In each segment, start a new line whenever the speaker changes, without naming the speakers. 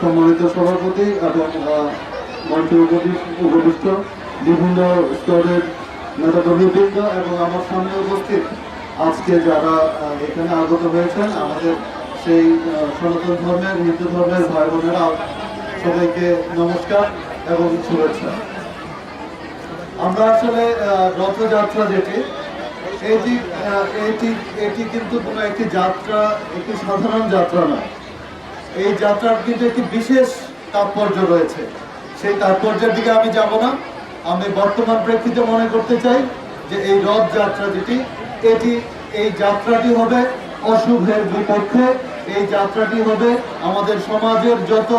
সম্মানিত সভাপতি এবং মঞ্চে উপবিষ্ট বিভিন্ন স্তরের নেতাকর্মীবৃন্দ এবং আমার সামনে উপস্থিত আজকে যারা এখানে আগত হয়েছেন, আমাদের সেই সনাতন ধর্মের, হিন্দু ধর্মের ভাই বোনেরা সবাইকে নমস্কার এবং শুভেচ্ছা। আমরা আসলে রথযাত্রা যেটি এটি এটি এটি কিন্তু কোনো একটি যাত্রা, একটি সাধারণ যাত্রা নয় এই যাত্রার কিন্তু একটি বিশেষ তাৎপর্য রয়েছে। সেই তাৎপর্যের দিকে আমি যাব না। আমি বর্তমান প্রেক্ষিতে মনে করতে চাই যে এই রথযাত্রা যেটি, এটি, এই যাত্রাটি হবে অশুভের বিপক্ষে। এই যাত্রাটি হবে আমাদের সমাজের যত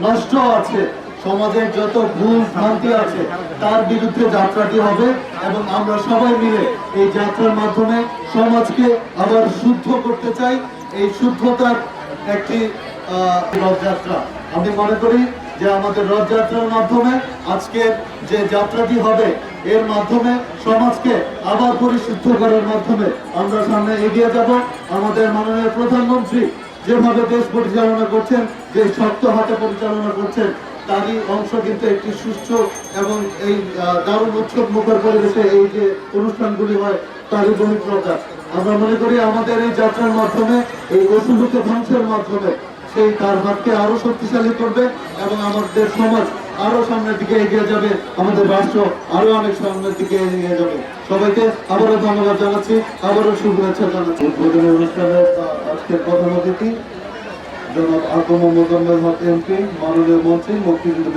নষ্ট আছে সমাজের যত ভুল ভ্রান্তি আছে, তার বিরুদ্ধে যাত্রাটি হবে এবং আমরা সবাই মিলে এই যাত্রার মাধ্যমে সমাজকে আবার শুদ্ধ করতে চাই। এই শুদ্ধতার একটি রথযাত্রা। আমি মনে করি যে আমাদের রথযাত্রার মাধ্যমে আজকের যে যাত্রাটি হবে, এর মাধ্যমে সমাজকে আবার পরিশুদ্ধ করার মাধ্যমে আমরা সামনে এগিয়ে যাব। আমাদের মাননীয় প্রধানমন্ত্রী যেভাবে দেশ পরিচালনা করছেন যে শক্ত হাতে পরিচালনা করছেন তারই অংশ কিন্তু একটি সুস্থ এবং এই দারুণ উৎসব মুখর পরিবেশে এই যে অনুষ্ঠানগুলি হয়, তারই বহিঃপ্রকাশ। আমরা মনে করি আমাদের এই যাত্রার মাধ্যমে, এই অশুভকে ধ্বংসের মাধ্যমে সেই তার হাতকে আরও শক্তিশালী করবে এবং আমাদের সমাজ আরও সামনের দিকে এগিয়ে যাবে, আমাদের রাষ্ট্র আরও অনেক সামনের দিকে এগিয়ে যাবে। সবাইকে আবারও ধন্যবাদ জানাচ্ছি, আবারও শুভেচ্ছা জানাচ্ছি। উদ্বোধনী অনুষ্ঠানের আজকের প্রধান অতিথি জনাব আকম মোজাম্মেল হক এমপি মাননীয় মন্ত্রী মুক্তিযুদ্ধ